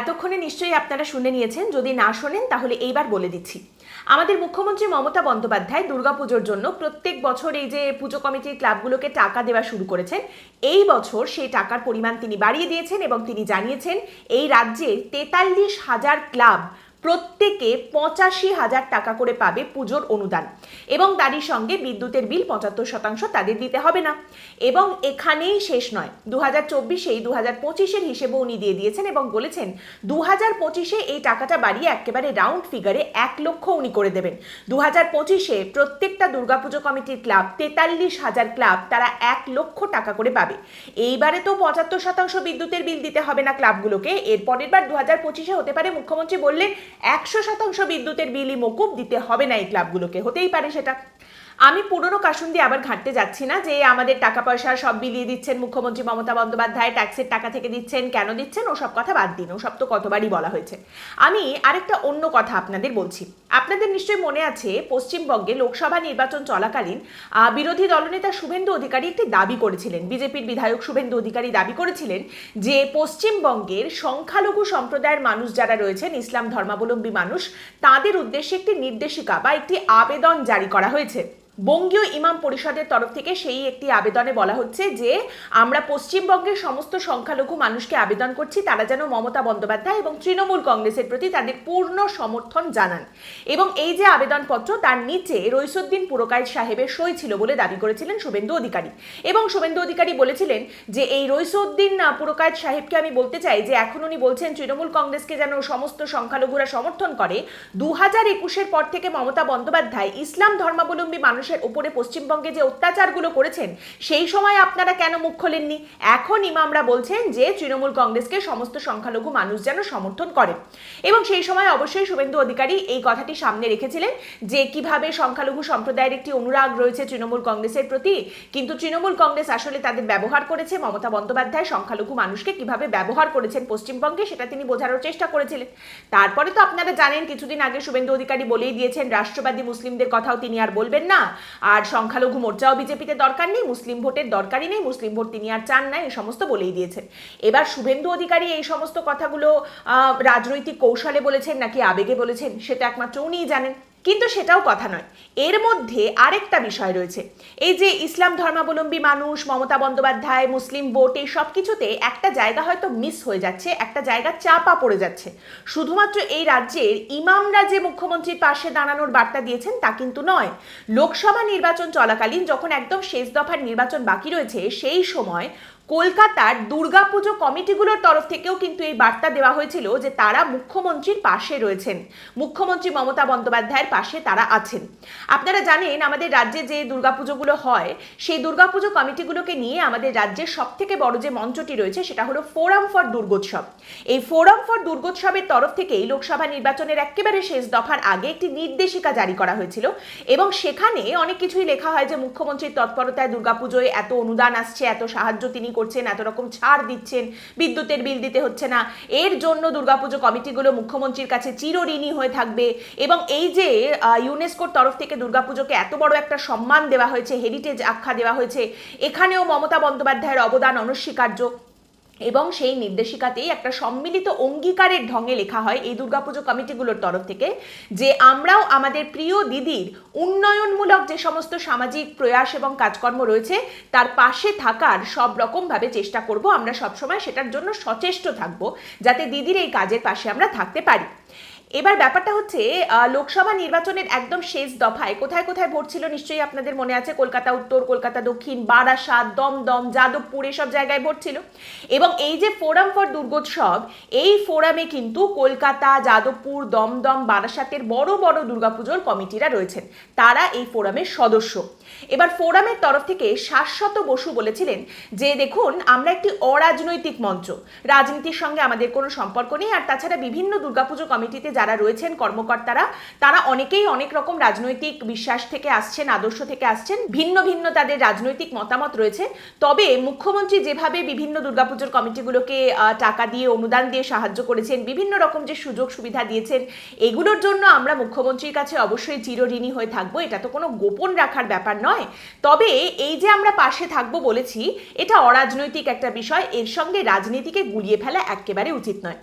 এতক্ষণে নিশ্চয়ই আপনারা শুনে নিয়েছেন, যদি না শোনেন তাহলে এইবার বলে দিচ্ছি। আমাদের মুখ্যমন্ত্রী মমতা বন্দ্যোপাধ্যায় দুর্গাপুজোর জন্য প্রত্যেক বছর এই যে পুজো কমিটির ক্লাবগুলোকে টাকা দেওয়া শুরু করেছেন, এই বছর সেই টাকার পরিমাণ তিনি বাড়িয়ে দিয়েছেন এবং তিনি জানিয়েছেন, এই রাজ্যের তেতাল্লিশ হাজার ক্লাব প্রত্যেকে পঁচাশি হাজার টাকা করে পাবে পুজোর অনুদান। এবং তারই সঙ্গে বিদ্যুতের বিল পঁচাত্তর শতাংশ তাদের দিতে হবে না। এবং এখানেই শেষ নয়। দু হাজার চব্বিশেই দু হাজার পঁচিশের হিসেবে উনি দিয়ে দিয়েছেন এবং বলেছেন দু হাজার পঁচিশে এই টাকাটা বাড়িয়ে একেবারে রাউন্ড ফিগারে এক লক্ষ উনি করে দেবেন। দু হাজার পঁচিশে প্রত্যেকটা দুর্গাপুজো কমিটির ক্লাব, তেতাল্লিশ হাজার ক্লাব, তারা এক লক্ষ টাকা করে পাবে। এইবারে তো পঁচাত্তর শতাংশ বিদ্যুতের বিল দিতে হবে না ক্লাবগুলোকে। এর পরের বার দু হাজার পঁচিশে হতে পারে, মুখ্যমন্ত্রী বললেন একশো শতাংশ বিদ্যুতের বিলই মকুব দিতে হবে না এই ক্লাবগুলোকে। হতেই পারে সেটা। আমি পুরনো কাশুন দিয়ে আবার ঘাঁটতে যাচ্ছি না যে আমাদের টাকা পয়সা সব বিলিয়ে দিচ্ছেন মুখ্যমন্ত্রী মমতা বন্দ্যোপাধ্যায় ট্যাক্সের টাকা থেকে দিচ্ছেন, কেন দিচ্ছেন, ওসব কথা বাদ দিন, ওসব তো কতবারই বলা হয়েছে। আমি আরেকটা অন্য কথা আপনাদের বলছি। আপনাদের নিশ্চয়ই মনে আছে, পশ্চিমবঙ্গে লোকসভা নির্বাচন চলাকালীন বিরোধী দলনেতা শুভেন্দু অধিকারী একটি দাবি করেছিলেন, বিজেপির বিধায়ক শুভেন্দু অধিকারী দাবি করেছিলেন যে পশ্চিমবঙ্গের সংখ্যালঘু সম্প্রদায়ের মানুষ যারা রয়েছেন, ইসলাম ধর্মাবলম্বী মানুষ, তাদের উদ্দেশ্যে একটি নির্দেশিকা বা একটি আবেদন জারি করা হয়েছে। বঙ্গীয় ইমাম পরিষদের তরফ থেকে সেই একটি আবেদনে বলা হচ্ছে যে, আমরা পশ্চিমবঙ্গের সমস্ত সংখ্যালঘু মানুষকে আবেদন করছি, তারা যেন মমতা বন্দ্যোপাধ্যায় এবং তৃণমূল কংগ্রেসের প্রতি তাদের পূর্ণ সমর্থন জানান। এবং এই যে আবেদনপত্র, তার নিচে রইসুদ্দিন পুরকায়েত সাহেবের সই ছিল বলে দাবি করেছিলেন শুভেন্দু অধিকারী। এবং শুভেন্দু অধিকারী বলেছিলেন যে, এই রইসুদ্দিন পুরকায়েত সাহেবকে আমি বলতে চাই যে, এখন উনি বলছেন তৃণমূল কংগ্রেসকে যেন সমস্ত সংখ্যালঘুরা সমর্থন করে। দু হাজার একুশের পর থেকে মমতা বন্দ্যোপাধ্যায় ইসলাম ধর্মাবলম্বী মানুষের উপরে পশ্চিমবঙ্গে যে অত্যাচারগুলো করেছেন, সেই সময় আপনারা কেন মুখ খোলেননি? এখন ইমামরা বলছেন যে তৃণমূল কংগ্রেসকে সমস্ত সংখ্যালঘু মানুষ যেন সমর্থন করে এবং সেই সময় অবশ্যই শুভেন্দু অধিকারী এই কথাটি সামনে রেখেছিলেন যে কীভাবে সংখ্যালঘু সম্প্রদায়ের একটি অনুরাগ রয়েছে তৃণমূল কংগ্রেসের প্রতি, কিন্তু তৃণমূল কংগ্রেস আসলে তাদের ব্যবহার করেছে, মমতা বন্দ্যোপাধ্যায় সংখ্যালঘু মানুষকে কীভাবে ব্যবহার করেছেন পশ্চিমবঙ্গে, সেটা তিনি বোঝানোর চেষ্টা করেছিলেন। তারপরে তো আপনারা জানেন, কিছুদিন আগে শুভেন্দু অধিকারী বলেই দিয়েছেন, রাষ্ট্রবাদী মুসলিমদের কথাও তিনি আর বলবেন না। আর সংখ্যালঘু মোর্চাও বিজেপিতে দরকার নেই, মুসলিম ভোটের দরকারই নেই, মুসলিম ভোট তিনি আর চান না এই সমস্ত বলেই দিয়েছেন। এবার শুভেন্দু অধিকারী এই সমস্ত কথাগুলো রাজনৈতিক কৌশলে বলেছেন নাকি আবেগে বলেছেন, সেটা একমাত্র উনিই জানেন। কিন্তু সেটাও কথা নয়। এর মধ্যে আরেকটা বিষয় রয়েছে। এই যে ইসলাম ধর্মাবলম্বী মানুষ, মমতা বন্দ্যোপাধ্যায়, মুসলিম ভোট এই সব কিছুতে একটা জায়গা হয়তো মিস হয়ে যাচ্ছে, একটা জায়গা চাপা পড়ে যাচ্ছে। শুধুমাত্র এই রাজ্যের ইমামরা যে মুখ্যমন্ত্রীর পাশে দাঁড়ানোর বার্তা দিয়েছেন তা কিন্তু নয়। লোকসভা নির্বাচন চলাকালীন যখন একদম শেষ দফার নির্বাচন বাকি রয়েছে, সেই সময় কলকাতার দুর্গাপুজো কমিটিগুলোর তরফ থেকেও কিন্তু এই বার্তা দেওয়া হয়েছিল যে তারা মুখ্যমন্ত্রীর পাশে রয়েছেন। মুখ্যমন্ত্রী মমতা বন্দ্যোপাধ্যায়ের পাশে তারা আছেন। আপনারা জানেন, আমাদের রাজ্যে যে দুর্গাপুজোগুলো হয়, সেই দুর্গাপুজো কমিটিগুলোকে নিয়ে আমাদের রাজ্যের সব থেকে বড় যে মঞ্চটি রয়েছে, সেটা হলো ফোরাম ফর দুর্গোৎসব। এই ফোরাম ফর দুর্গোৎসবের তরফ থেকেই লোকসভা নির্বাচনের একেবারে শেষ দফার আগে একটি নির্দেশিকা জারি করা হয়েছিল এবং সেখানে অনেক কিছুই লেখা হয় যে মুখ্যমন্ত্রীর তৎপরতায় দুর্গাপুজোয় এত অনুদান আসছে, এত সাহায্য তিনি করছেন, এত রকম ছাড় দিচ্ছেন, বিদ্যুতের বিল দিতে হচ্ছে না। এর জন্য দুর্গাপুজো কমিটিগুলো মুখ্যমন্ত্রীর কাছে চিরঋণী হয়ে থাকবে এবং এই যে ইউনেস্কোর তরফ থেকে দুর্গাপুজোকে এত বড় একটা সম্মান দেওয়া হয়েছে হেরিটেজ আখ্যা দেওয়া হয়েছে, এখানেও মমতা বন্দ্যোপাধ্যায়ের অবদান অনস্বীকার্য। এবং সেই নির্দেশিকাতেই একটা সম্মিলিত অঙ্গীকারের ঢঙে লেখা হয় এই দুর্গাপুজো কমিটিগুলোর তরফ থেকে যে আমরাও আমাদের প্রিয় দিদির উন্নয়নমূলক যে সমস্ত সামাজিক প্রয়াস এবং কাজকর্ম রয়েছে, তার পাশে থাকার সব রকমভাবে চেষ্টা করব। আমরা সবসময় সেটার জন্য সচেষ্ট থাকব, যাতে দিদির এই কাজের পাশে আমরা থাকতে পারি। এবার ব্যাপারটা হচ্ছে লোকসভা নির্বাচনের একদম শেষ দফায় কোথায় কোথায় ভোট ছিল নিশ্চয়ই আপনাদের মনে আছে? কলকাতা উত্তর, কলকাতা দক্ষিণ বারাসাত দমদম, যাদবপুর এসব জায়গায় ভোট ছিল। এবং এই যে ফোরাম ফর দুর্গোৎসব এই ফোরামে কিন্তু কলকাতা, যাদবপুর, দমদম, বারাসাতের বড় বড় দুর্গাপুজোর কমিটিরা রয়েছেন। তারা এই ফোরামের সদস্য। এবার ফোরামের তরফ থেকে শাশ্বত বসু বলেছিলেন যে, দেখুন, আমরা একটি অরাজনৈতিক মঞ্চ। রাজনীতির সঙ্গে আমাদের কোনো সম্পর্ক নেই। আর তাছাড়া বিভিন্ন দুর্গাপুজো কমিটিতে যারা রয়েছেন কর্মকর্তারা, তারা অনেকেই অনেক রকম রাজনৈতিক বিশ্বাস থেকে আসছেন, আদর্শ থেকে আসছেন, ভিন্ন ভিন্ন তাদের রাজনৈতিক মতামত রয়েছে। তবে মুখ্যমন্ত্রী যেভাবে বিভিন্ন দুর্গাপুজোর কমিটিগুলোকে টাকা দিয়ে অনুদান দিয়ে সাহায্য করেছেন, বিভিন্ন রকম যে সুযোগ সুবিধা দিয়েছেন, এগুলোর জন্য আমরা মুখ্যমন্ত্রীর কাছে অবশ্যই চিরঋণী হয়ে থাকব। এটা তো কোনো গোপন রাখার ব্যাপার নয়। তবে এই যে আমরা পাশে থাকব বলেছি, এটা অরাজনৈতিক একটা বিষয়। এর সঙ্গে রাজনীতিকে গুলিয়ে ফেলা একেবারে উচিত নয়।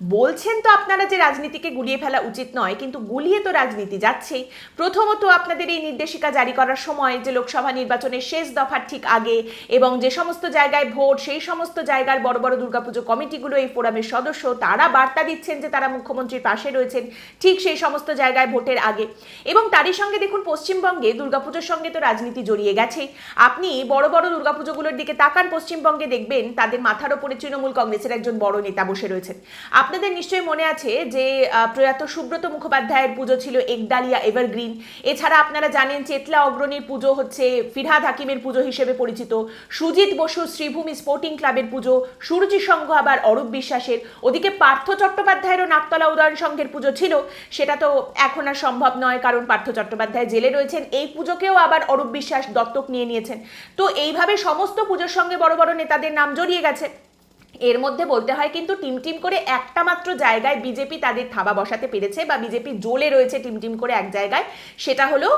বলছেন তো আপনারা যে রাজনীতিকে গুলিয়ে ফেলা উচিত নয়, কিন্তু গুলিয়ে তো রাজনীতি যাচ্ছেই। প্রথমত আপনাদের এই নির্দেশিকা জারি করার সময় যে লোকসভা নির্বাচনের শেষ দফার ঠিক আগে এবং যে সমস্ত জায়গায় ভোট, সেই সমস্ত জায়গার বড় বড় দুর্গাপুজো কমিটিগুলো, এই ফোরামের সদস্য, তারা বার্তা দিচ্ছেন যে তারা মুখ্যমন্ত্রীর পাশে রয়েছেন ঠিক সেই সমস্ত জায়গায় ভোটের আগে। এবং তারই সঙ্গে দেখুন, পশ্চিমবঙ্গে দুর্গাপুজোর সঙ্গে তো রাজনীতি জড়িয়ে গেছে। আপনি বড় বড় দুর্গাপুজোগুলোর দিকে তাকান, পশ্চিমবঙ্গে দেখবেন তাদের মাথার ওপরে তৃণমূল কংগ্রেসের একজন বড় নেতা বসে রয়েছেন। আপনাদের নিশ্চয়ই মনে আছে যে প্রয়াত সুব্রত মুখোপাধ্যায়ের পুজো ছিল একডালিয়া এভারগ্রিন। এছাড়া আপনারা জানেন চেতলা অগ্রণীর পুজো হচ্ছে ফিরহাদ হাকিমের পুজো হিসেবে পরিচিত, সুজিত বসু শ্রীভূমি স্পোর্টিং ক্লাবের পুজো, সুরজি সংঘ আবার অরূপ বিশ্বাসের। ওদিকে পার্থ চট্টোপাধ্যায়েরও নাকতলা উদয়ন সংঘের পুজো ছিল, সেটা তো এখন আর সম্ভব নয়, কারণ পার্থ চট্টোপাধ্যায় জেলে রয়েছেন। এই পুজোকেও আবার অরূপ বিশ্বাস দত্তক নিয়ে নিয়েছেন। তো এইভাবে সমস্ত পুজোর সঙ্গে বড় বড় নেতাদের নাম জড়িয়ে গেছে। এর মধ্যে বলতে হয় কিন্তু টিম টিম করে একটা মাত্র জায়গায় বিজেপি তাদের থাবা বসাতে পেরেছে বা বিজেপি জ্বলে রয়েছে টিম টিম করে এক জায়গায়, সেটা হলো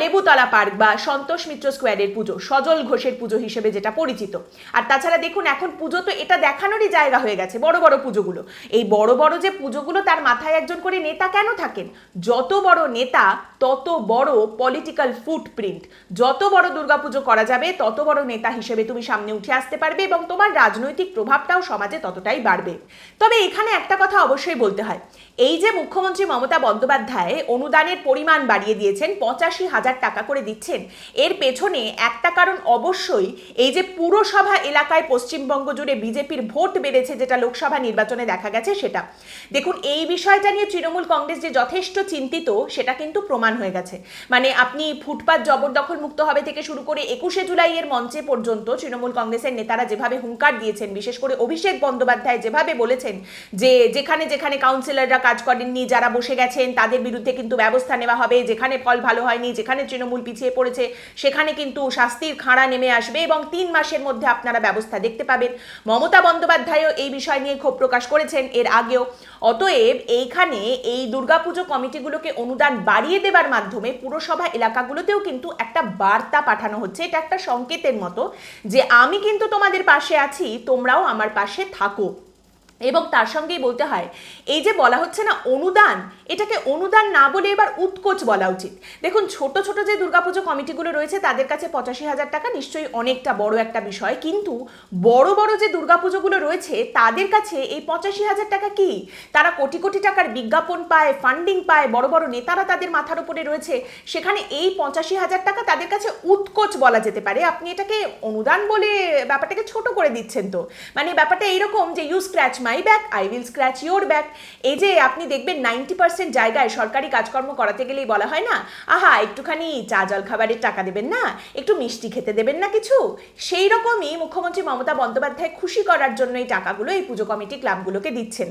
লেবুতলা পার্ক বা সন্তোষ মিত্র স্কোয়ারের পুজো, সজল ঘোষের পুজো হিসেবে যেটা পরিচিত। আর তাছাড়া দেখুন, এখন পুজো তো এটা দেখানোরই জায়গা হয়ে গেছে, বড় বড় পুজোগুলো। এই বড় বড় যে পুজোগুলো, তার মাথায় একজন করে নেতা কেন থাকেন? যত বড় নেতা, তত বড় পলিটিক্যাল ফুটপ্রিন্ট যত বড় দুর্গাপুজো করা যাবে, তত বড় নেতা হিসেবে তুমি সামনে উঠে আসতে পারবে এবং তোমার রাজনৈতিক প্রভাবটাও সমাজে ততটাই বাড়বে। তবে এখানে একটা কথা অবশ্যই বলতে হয়। এই যে মুখ্যমন্ত্রী মমতা বন্দ্যোপাধ্যায় অনুদানের পরিমাণ বাড়িয়ে দিয়েছেন, পঁচাশি হাজার টাকা করে দিচ্ছেন, এর পেছনে একটা কারণ অবশ্যই এই যে পুরসভা এলাকায় পশ্চিমবঙ্গ জুড়ে বিজেপির ভোট বেড়েছে, যেটা লোকসভা নির্বাচনে দেখা গেছে সেটা। দেখুন, এই বিষয়টা নিয়ে তৃণমূল কংগ্রেস যে যথেষ্ট চিন্তিত, সেটা কিন্তু প্রমাণ হয়ে গেছে। মানে আপনি ফুটপাত জবরদখল মুক্ত হবে থেকে শুরু করে একুশে জুলাইয়ের মঞ্চে পর্যন্ত তৃণমূল কংগ্রেসের নেতারা যেভাবে হুঙ্কার দিয়েছেন, বিশেষ করে অভিষেক বন্দ্যোপাধ্যায় যেভাবে বলেছেন যে যেখানে যেখানে কাউন্সিলররা কাজ করেননি, যারা বসে গেছেন, তাদের বিরুদ্ধে কিন্তু ব্যবস্থা নেওয়া হবে। যেখানে ফল ভালো হয়নি, যেখানে তৃণমূল পিছিয়ে পড়েছে, সেখানে কিন্তু শাস্তির খাঁড়া নেমে আসবে এবং তিন মাসের মধ্যে আপনারা ব্যবস্থা দেখতে পাবেন। মমতা বন্দ্যোপাধ্যায়ও এই বিষয় নিয়ে ক্ষোভ প্রকাশ করেছেন। এর আগেও অতএব এইখানে এই দুর্গাপুজো কমিটিগুলোকে অনুদান বাড়িয়ে দেবার মাধ্যমে পুরসভা এলাকাগুলোতেও কিন্তু একটা বার্তা পাঠানো হচ্ছে। এটা একটা সংকেতের মতো যে আমি কিন্তু তোমাদের পাশে আছি, তোমরাও আমার পাশে থাকো এবং তার সঙ্গেই বলতে হয়, এই যে বলা হচ্ছে না অনুদান, এটাকে অনুদান না বলে এবার উৎকোচ বলা উচিত। দেখুন, ছোট ছোট যে দুর্গাপুজো কমিটিগুলো রয়েছে, তাদের কাছে পঁচাশি হাজার টাকা নিশ্চয়ই অনেকটা বড় একটা বিষয়। কিন্তু বড় বড় যে দুর্গাপুজোগুলো রয়েছে, তাদের কাছে এই পঁচাশি হাজার টাকা কি? তারা কোটি কোটি টাকার বিজ্ঞাপন পায় ফান্ডিং পায়, বড় বড় নেতারা তাদের মাথার উপরে রয়েছে। সেখানে এই পঁচাশি হাজার টাকা তাদের কাছে উৎকোচ বলা যেতে পারে। আপনি এটাকে অনুদান বলে ব্যাপারটাকে ছোট করে দিচ্ছেন তো। মানে ব্যাপারটা এইরকম যে you scratch my back I will scratch your back এই যে আপনি দেখবেন নাইনটি পার্সেন্ট জায়গায় সরকারি কাজকর্ম করাতে গেলেই বলা হয় না, আহা, একটুখানি চা জল খাবারের টাকা দেবেন না, একটু মিষ্টি খেতে দেবেন না কিছু? সেই রকমই মুখ্যমন্ত্রী মমতা বন্দ্যোপাধ্যায় খুশি করার জন্য এই টাকাগুলো এই পুজো কমিটি ক্লাবগুলোকে দিচ্ছেন।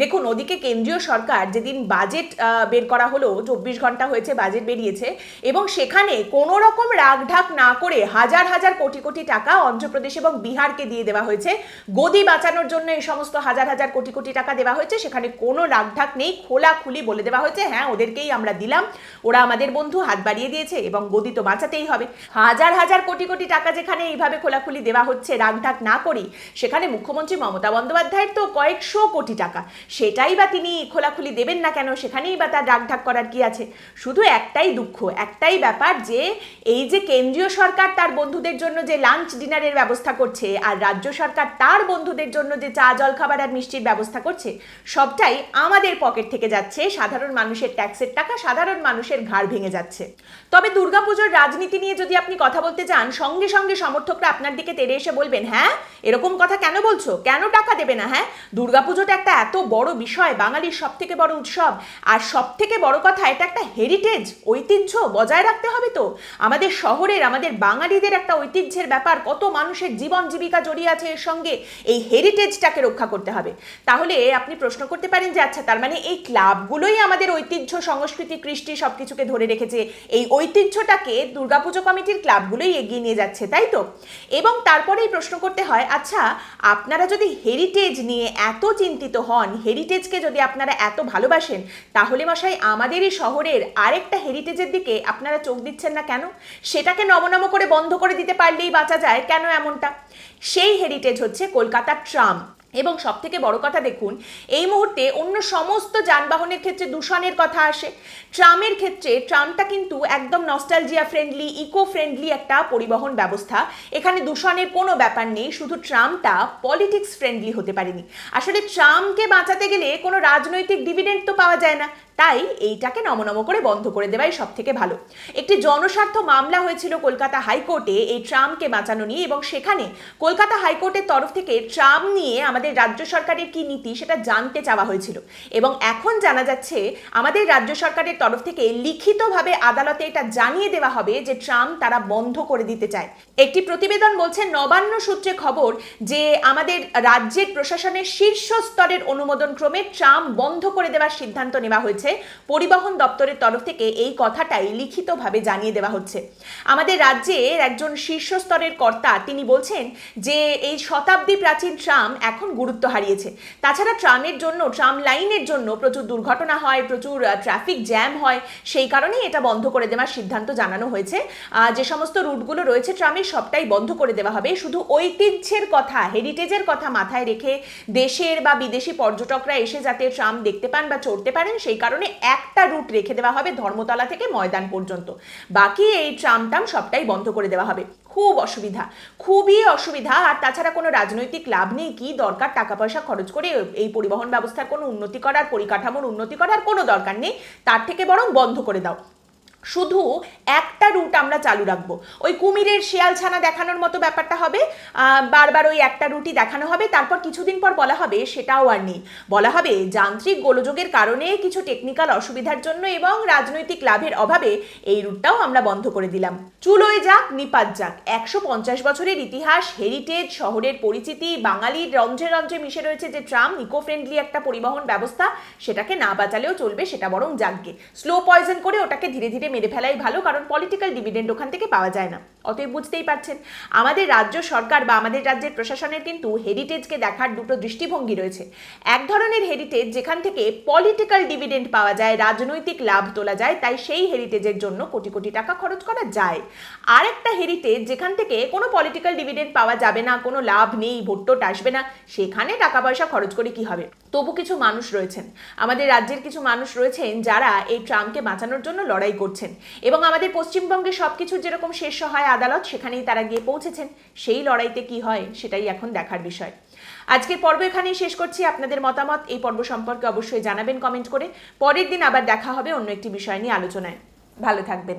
দেখুন, ওদিকে কেন্দ্রীয় সরকার যেদিন বাজেট বের করা হলো, চব্বিশ ঘণ্টা হয়েছে বাজেট বেরিয়েছে, এবং সেখানে কোনো রকম রাগঢাক না করে হাজার হাজার কোটি কোটি টাকা অন্ধ্রপ্রদেশ এবং বিহারকে দিয়ে দেওয়া হয়েছে, গদি বাঁচানোর জন্য এই সমস্ত হাজার হাজার হাজার কোটি কোটি টাকা দেওয়া হয়েছে, সেখানে কোনো রাগঢাক নেই, খোলাখুলি বলে দেওয়া হয়েছে হ্যাঁ ওদেরকেই আমরা দিলাম, ওরা আমাদের বন্ধু, হাত বাড়িয়ে দিয়েছে এবং গদি তো বাঁচাতেই হবে। হাজার হাজার কোটি কোটি টাকা যেখানে এইভাবে খোলাখুলি দেওয়া হচ্ছে, রাগঢাক না করি সেখানে মুখ্যমন্ত্রী মমতা বন্দ্যোপাধ্যায়ের তো কয়েকশো কোটি টাকা, সেটাই বা তিনি খোলাখুলি দেবেন না কেন, সেখানেই বা তার রাগঢাক করার কি আছে? শুধু একটাই দুঃখ, একটাই ব্যাপার যে, এই যে কেন্দ্রীয় সরকার তার বন্ধুদের জন্য যে লাঞ্চ ডিনারের ব্যবস্থা করছে, আর রাজ্য সরকার তার বন্ধুদের জন্য যে চা জল খাবার আর মিষ্টির ব্যবস্থা করছে। সবটাই আমাদের পকেট থেকে যাচ্ছে। সাধারণ মানুষের ট্যাক্সের টাকা সাধারণ মানুষের ঘাড় ভেঙে যাচ্ছে। তবে দুর্গাপুজোর রাজনীতি নিয়ে যদি আপনি কথা বলতে চান, সঙ্গে সঙ্গে সমর্থকরা আপনার দিকে তেড়ে এসে বলবেন হ্যাঁ এরকম কথা কেন বলছো? কেন টাকা দেবে না হ্যাঁ? দুর্গাপুজোটা একটা এত বড় বিষয়, বাঙালির সব থেকে বড় উৎসব। আর সব থেকে বড় কথা, এটা একটা হেরিটেজ ঐতিহ্য বজায় রাখতে হবে তো। আমাদের শহরের, আমাদের বাঙালিদের একটা ঐতিহ্যের ব্যাপার, কত মানুষের জীবন জীবিকা জড়িয়ে আছে এর সঙ্গে। এই হেরিটেজটাকে রক্ষা করতে হবে। তাহলে আপনি প্রশ্ন করতে পারেন যে আচ্ছা তার মানে এই ক্লাবগুলোই আমাদের ঐতিহ্য, সংস্কৃতি, কৃষ্টি সব কিছুকে ধরে রেখেছে। এই ঐতিহ্যটাকে দুর্গাপুজো কমিটির ক্লাবগুলোই এগিয়ে নিয়ে যাচ্ছে, তাই তো? এবং তারপরেই প্রশ্ন করতে হয় আচ্ছা আপনারা যদি হেরিটেজ নিয়ে এত চিন্তিত হন হেরিটেজকে যদি আপনারা এত ভালোবাসেন, তাহলে মশাই আমাদের এই শহরের আরেকটা হেরিটেজের দিকে আপনারা চোখ দিচ্ছেন না কেন? সেটাকে নমনম করে বন্ধ করে দিতে পারলেই বাঁচা যায়, কেন এমনটা? সেই হেরিটেজ হচ্ছে কলকাতার ট্রাম। এবং সব থেকে বড় কথা দেখুন, এই মুহূর্তে অন্য সমস্ত যানবাহনের ক্ষেত্রে দূষণের কথা আসে। ট্রামের ক্ষেত্রে ট্রামটা কিন্তু একদম নস্টালজিয়া ফ্রেন্ডলি ইকো ফ্রেন্ডলি একটা পরিবহন ব্যবস্থা। এখানে দূষণের কোনো ব্যাপার নেই, শুধু ট্রামটা পলিটিক্স ফ্রেন্ডলি হতে পারেনি। আসলে ট্রামকে বাঁচাতে গেলে কোনো রাজনৈতিক ডিভিডেন্ট তো পাওয়া যায় না। তাই এইটাকে নমনম করে বন্ধ করে দেওয়াই সব থেকে ভালো। একটি জনস্বার্থ মামলা হয়েছিল কলকাতা হাইকোর্টে এই ট্রামকে বাঁচানো নিয়ে এবং সেখানে কলকাতা হাইকোর্টের তরফ থেকে ট্রাম নিয়ে আমাদের রাজ্য সরকারের কি নীতি সেটা জানতে চাওয়া হয়েছিল। এবং এখন জানা যাচ্ছে আমাদের রাজ্য সরকারের তরফ থেকে লিখিতভাবে আদালতে এটা জানিয়ে দেওয়া হবে যে ট্রাম তারা বন্ধ করে দিতে চায়। একটি প্রতিবেদন বলছে নবান্ন সূত্রে খবর যে আমাদের রাজ্যের প্রশাসনের শীর্ষ স্তরের অনুমোদন ক্রমে ট্রাম বন্ধ করে দেওয়ার সিদ্ধান্ত নেওয়া হয়েছে। পরিবহন দপ্তরের তরফ থেকে এই কথাটাই লিখিতভাবে জানিয়ে দেওয়া হচ্ছে। আমাদের রাজ্যের একজন শীর্ষস্তরের কর্তা তিনি বলছেন যে, এই শতাব্দী প্রাচীন ট্রাম এখন গুরুত্ব হারিয়েছে। তাছাড়া ট্রামের জন্য, ট্রাম লাইনের জন্য প্রচুর দুর্ঘটনা হয়, প্রচুর ট্রাফিক জ্যাম হয়, সেই কারণেই এটা বন্ধ করে দেওয়ার সিদ্ধান্ত জানানো হয়েছে। যে সমস্ত রুটগুলো রয়েছে ট্রামের সবটাই বন্ধ করে দেওয়া হবে। শুধু ঐতিহ্যের কথা, হেরিটেজের কথা মাথায় রেখে দেশের বা বিদেশি পর্যটকরা এসে যাতে ট্রাম দেখতে পান বা চড়তে পারেন, সেই কারণে একটা রুট রেখে দেওয়া হবে ধর্মতলা থেকে ময়দান পর্যন্ত। বাকি এই ট্রাম টাম সবটাই বন্ধ করে দেওয়া হবে। খুব অসুবিধা, খুবই অসুবিধা। আর তাছাড়া কোনো রাজনৈতিক লাভ নেই, কি দরকার? টাকা পয়সা খরচ করে এই পরিবহন ব্যবস্থার কোনো উন্নতি করার, পরিকাঠামোর উন্নতি করার কোনো দরকার নেই। তার থেকে বরং বন্ধ করে দাও। শুধু একটা রুট আমরা চালু রাখব। ওই কুমিরের শিয়াল ছানা দেখানোর মতো ব্যাপারটা হবে বারবার ওই একটা রুটই দেখানো হবে, তারপর কিছুদিন পর বলা হবে, সেটাও আর নেই। বলা হবে, যান্ত্রিক গোলযোগের কারণে কিছু টেকনিক্যাল অসুবিধার জন্য এবং রাজনৈতিক লাভের অভাবে এই রুটটাও আমরা বন্ধ করে দিলাম। চুলোয় যাক, নিপাত যাক, একশো পঞ্চাশ বছরের ইতিহাস হেরিটেজ শহরের পরিচিতি, বাঙালির রঞ্জে রঞ্জে মিশে রয়েছে যে ট্রাম ইকো ফ্রেন্ডলি একটা পরিবহন ব্যবস্থা, সেটাকে না বাঁচালেও চলবে, সেটা বরং জাগবে স্লো পয়জন করে ওটাকে ধীরে ধীরে মেরে ফেলাই ভালো কারণ পলিটিক্যাল ডিভিডেন্ড ওখান থেকে পাওয়া যায় না। অতএব বুঝতেই পারছেন, আমাদের রাজ্য সরকার বা আমাদের রাজ্যের প্রশাসনের কিন্তু হেরিটেজকে দেখার দুটো দৃষ্টিভঙ্গি রয়েছে। এক ধরনের হেরিটেজ যেখান থেকে পলিটিক্যাল ডিভিডেন্ড পাওয়া যায়, রাজনৈতিক লাভ তোলা যায়, তাই সেই হেরিটেজের জন্য কোটি কোটি টাকা খরচ করা যায়। আর একটা হেরিটেজ যেখান থেকে কোনো পলিটিক্যাল ডিভিডেন্ড পাওয়া যাবে না, কোনো লাভ নেই, ভোটটোট আসবে না, সেখানে টাকা পয়সা খরচ করে কি হবে? তবু কিছু মানুষ রয়েছেন, আমাদের রাজ্যের কিছু মানুষ রয়েছেন যারা এই ট্রামকে বাঁচানোর জন্য লড়াই করছেন এবং আমাদের পশ্চিমবঙ্গে সব কিছুর যেরকম শেষ হয় আদালত সেখানেই তারা গিয়ে পৌঁছেছেন। সেই লড়াইতে কি হয় সেটাই এখন দেখার বিষয়। আজকের পর্ব এখানেই শেষ করছি। আপনাদের মতামত এই পর্ব সম্পর্কে অবশ্যই জানাবেন কমেন্ট করে। পরের দিন আবার দেখা হবে অন্য একটি বিষয় নিয়ে আলোচনায়। ভালো থাকবেন।